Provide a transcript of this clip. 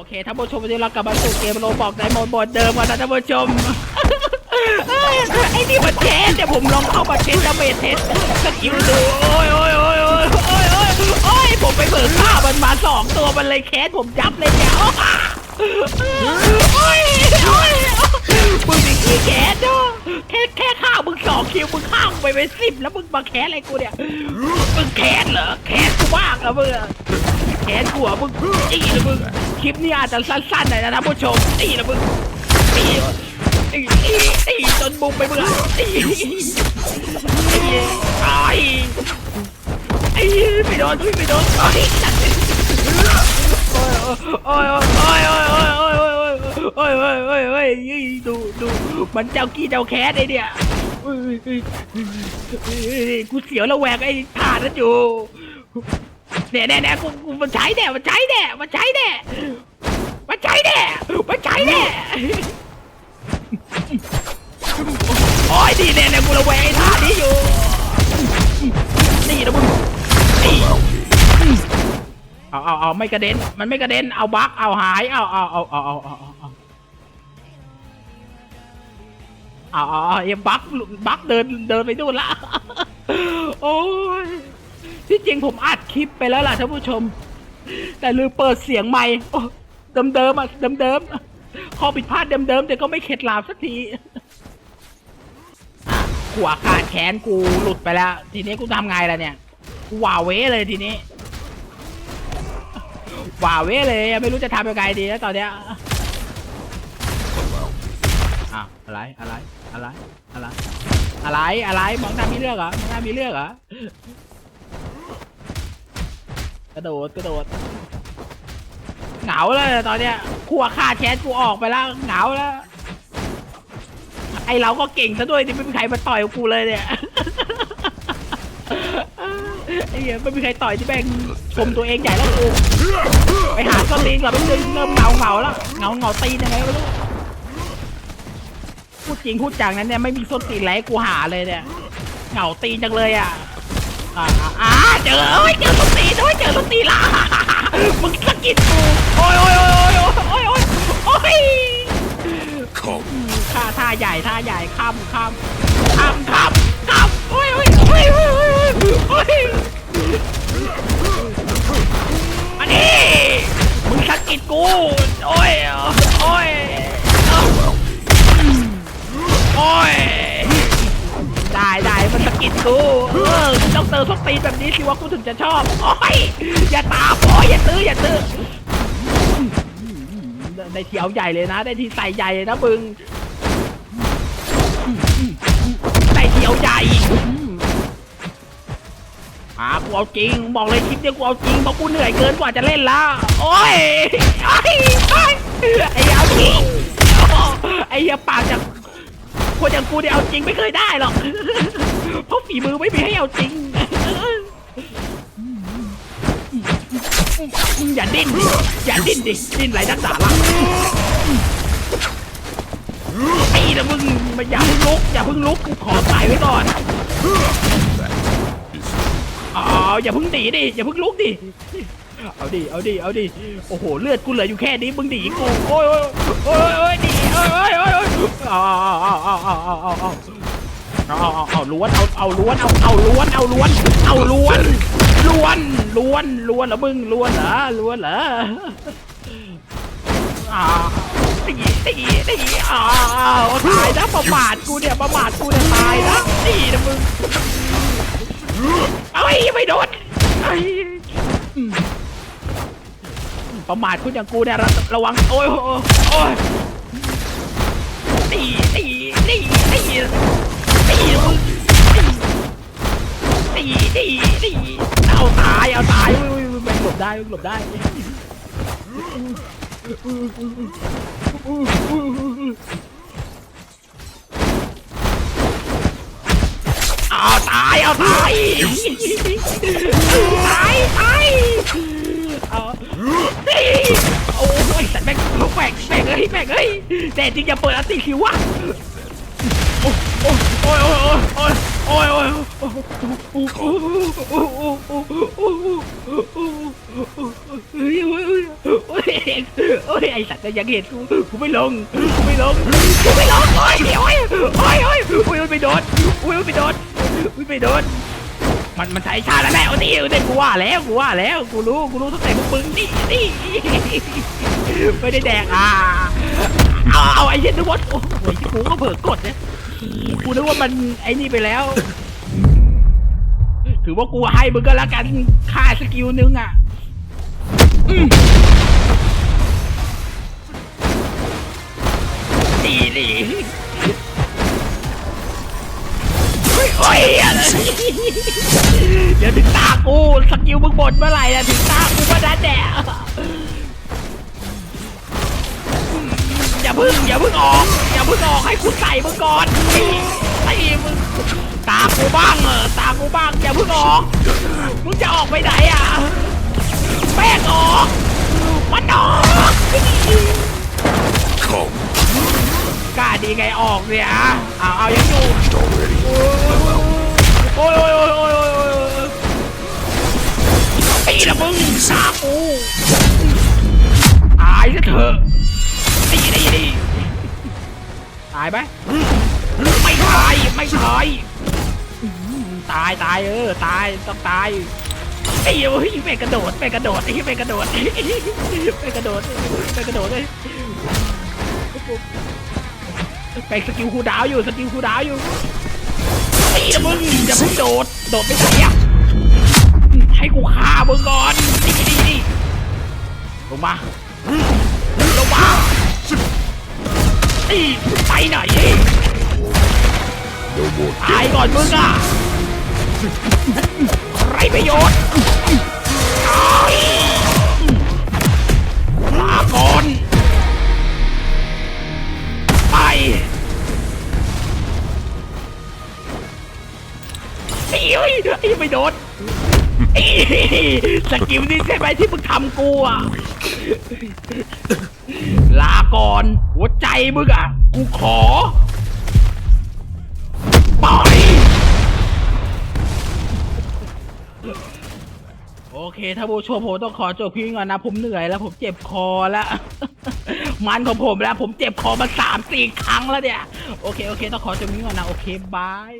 อเคท่านผู้ชมวันนี้เรากลับมาสู่เกมโรบอกในโหมดบทเดิมกันนะท่านผู้ชมเอ้ยไอ้นี่มันเทสเดี๋ยวผมลองเข้ามาเทสดาเมจเทสสกิลดูโอ้ยโอ้ยโอ้ยโอ้ยโอ้ยโอ้ยโอ้ยผมไปเบิกฆ่ามันมาสองตัวมันเลยแคสผมยับเลยเนี่ยโอ้ยโอ้ยมึงมีกี่แคสเนาะแค่แค่ฆ่ามึงสองคิวมึงฆ่าไปเป็นสิบแล้วมึงมาแคสอะไรกูเนี่ยมึงแคสเหรอแคสกูบ้างเหรอมึงอะแขนหัวมึงตีนะมึง คลิปนี้อาจจะสั้นๆหน่อยนะท่านผู้ชมตีนะมึงตีตีตีตีจนบุกไปมึงอตีตีตายไอ้ไม่โดนไม่โดนโอ้ยโอ้ยโอ้ยโอ้ยโอ้ยโอ้ยโอ้ยโอ้ยโอ้ยโอ้ยโอ้ยโอ้ยดูดูมันเจ้ากี้เจ้าแคสไอ้เนี่ยกูเสียวระแวงไอ้ท่านนอยู่ เนี่ยเนี่ยเนี่ยกูกูมันใช้แน่มันใช้แน่มันใช้แน่มันใช้แน่มันใช้แน่โอ้ยดีเนี่ยเนี่ยกูระแวงไอ้ท่านี้อยู่นี่นะมึงเอาเอาเอาไม่กระเด็น มันไม่กระเด็น เอาบักเอาหาย เอาเอาเอาเอาเอาเอาเอาเอาเอาเอาเอาเอ็มบักบักเดินเดินไปนู่นละ โอ้ย ที่จริงผมอัดคลิปไปแล้วล่ะท่านผู้ชม แต่ลืมเปิดเสียงใหม่โอ้เดิมๆอะเดิมๆข้อผิดพลาดเดิมๆแต่ก็ไม่เข็ดหลาบสักทีอะหัวขาดแขนกูหลุดไปแล้ว ทีนี้กูทำไงล่ะเนี่ยกูว่าเว้เลยทีนี้ว่าเว้เลยไม่รู้จะทำยังไงดีแล้วตอนเนี้ยอ้าวอะไรอะไรอะไรอะไรอะไรอะไรมองหน้ามีเรื่องเหรอมองหน้ามีเรื่องเหรอ กระโดดกระโดดเหงาเลยตอนเนี้ยขัวขาแคสกูออกไปแล้วเหงาแล้ว ไอเราก็เก่งซะด้วยที่ไม่มีใครมาต่อยกูเลยเนี่ยไอ้เหี้ยไม่มีใครต่อยที่แม่งชมตัวเองใหญ่แล้วกูไปหาก็ตีนก่อนไม่เริ่มเริ่มเหงาเหงาแล้วเหงาเหงาตีนยังไงไม่รู้พูดจริงพูดจังนั้นเนี่ยไม่มีส้นตีนอะไรให้กูหาเลยเนี่ยเหงาตีนจังเลยอะ อ่าอ่าเจอเอ้ยเจอสตีด้วยเจอสตีละมึงสะกิดกูโอ้ยโอ้ยโอ้ยโอ้ยโอ้ยโอ้ยโอ้ยท่าท่าใหญ่ท่าใหญ่ข้ามข้ามข้ามข้าม ดูเออต้องเติมสตีนแบบนี้สิว่ากูถึงจะชอบ โอ้ย อย่าตามโอ้ยอย่าตื้ออย่าตื้อได้เที่ยวใหญ่เลยนะ ได้ทีใส่ใหญ่เลยนะมึงได้เที่ยวใหญ่อ่ากูเอาจริง บอกเลยคลิปเนี้ยกูเอาจริงเพราะกูเหนื่อยเกินกว่าจะเล่นละโอ้ยโอ้ยโอ้ไอ้เอาจริงไอ้เหี้ยปากจาก คนอย่างกูเนี่ยเอาจริงไม่เคยได้หรอก เพราะฝีมือไม่มีให้เอาจริง อย่าดิ้นดิอย่าดิ้นดิ ดิ้นไรนักหนาละไอ้นะมึงมาอย่าเพิ่งลุก อย่าเพิ่งลุกกูขอตายไว้ก่อนอ๋ออย่าเพิ่งหนีดิ อย่าเพิ่งลุกดิ เอาดิ เอาดิ เอาดิ โอ้โห เลือดกูเหลืออยู่แค่นี้ มึงหนีกู โอ้ยโอ้ยโอ้ยโอ้ยหนีโอ้ยโอ้ยโอ้ย โอ้ยเอาเอาเอาเอาเอาเอาเอาเอาเอาเอาเอาล้วนเอาเอาล้วนเอาเอาล้วนเอาล้วนเอาล้วนล้วนล้วนล้วนเหรอมึงล้วนเหรอล้วนเหรออ่าตีตีตีอ่าวตายนะประมาทกูเนี่ยประมาทกูเนี่ยตายนะตีนะมึงเอ้ยไม่โดนเอ้ประมาทคุณอย่างกูเนี่ยระระวังโอ้ยโอ้ย ได้มันหลบได้เอาตายเอาตายตายตายเอาโอ้ยแต่แม่งแม่งแม่งเอ้ยแม่งเอ้ยแต่จริงอย่าเปิดอันติคิววะโอ้ยโอ้ยโอ้ยโอ้ย โอ้ยโอ้ยโอ้ยไอสัตว์ยังเห็นกูกูไม่ลงกูไม่ลงกูไม่ลงโอ้ยโอ้ยโอ้ยโอ้ยโอ้ยไปโดนโอ้ยไปโดนโอ้ยไปโดนมันมันใช้ชาแล้วแม่เอาดิเอาดิกูว่าแล้วกูว่าแล้วกูรู้กูรู้ตั้งแต่มึงปึ้งนี่นี่ไม่ได้แดกอะเอาเอาไอ้เย็นทุกวันโอ้ยกูก็เบิกกดเนี่ย กูนึกว่ามันไอ้นี่ไปแล้ว ถือว่ากูให้มึงก็แล้วกันค่าสกิลนึงอะดีดีเฮ้ยโอ้ยอะไรเดี๋ยวถึงตากูสกิลมึงหมดเมื่อไหร่อะถึงตากูก็ได้แดกอย่าพึ่งอย่าพึ่งออก มึงออกให้กูใส่มึงก่อนตีตีมึงตากูบ้างเออตากูบ้างอย่าพึ่งออกมึงจะออกไปไหนอะแป้งออกมันออก Come กล้าดีไงออกเนี่ยเอาเอายังอยู่โอ้ยโอ้ยโอ้ยโอ้ยโอ้ยตีละมึงตากูตายซะเถอะตีดีดี ตายไหมไม่ตายไม่ตายตายตายเออตายต้องตายไอ้เฮ้ยไปกระโดดไปกระโดดไอ้ไปกระโดดไปกระโดดไปกระโดดเลยไปสกิลคูดาวอยู่สกิลคูดาวอยู่ตีนะมึงอย่าเพิ่งโดดโดดไปไหนอะให้กูฆ่ามึงก่อนนี่นี่นี่ลงมา ตีไปไหน No more ตายก่อนมึงอะไรประโยชน์ตายลาก่อนไปไอ้เอ้ยไอ้ไม่โดน สกิลนี่ใช่ไหมที่มึงทำกูอะ ลาก่อน หัวใจมึงอะ กูขอ ปล่อย โอเค ถ้าผู้ชมผมต้องขอจบพี่ก่อนนะ ผมเหนื่อยแล้ว ผมเจ็บคอแล้ว มันของผมแล้ว ผมเจ็บคอมาสามสี่ครั้งแล้วเนี่ย โอเค โอเค ต้องขอจบพี่ก่อนนะ โอเค บาย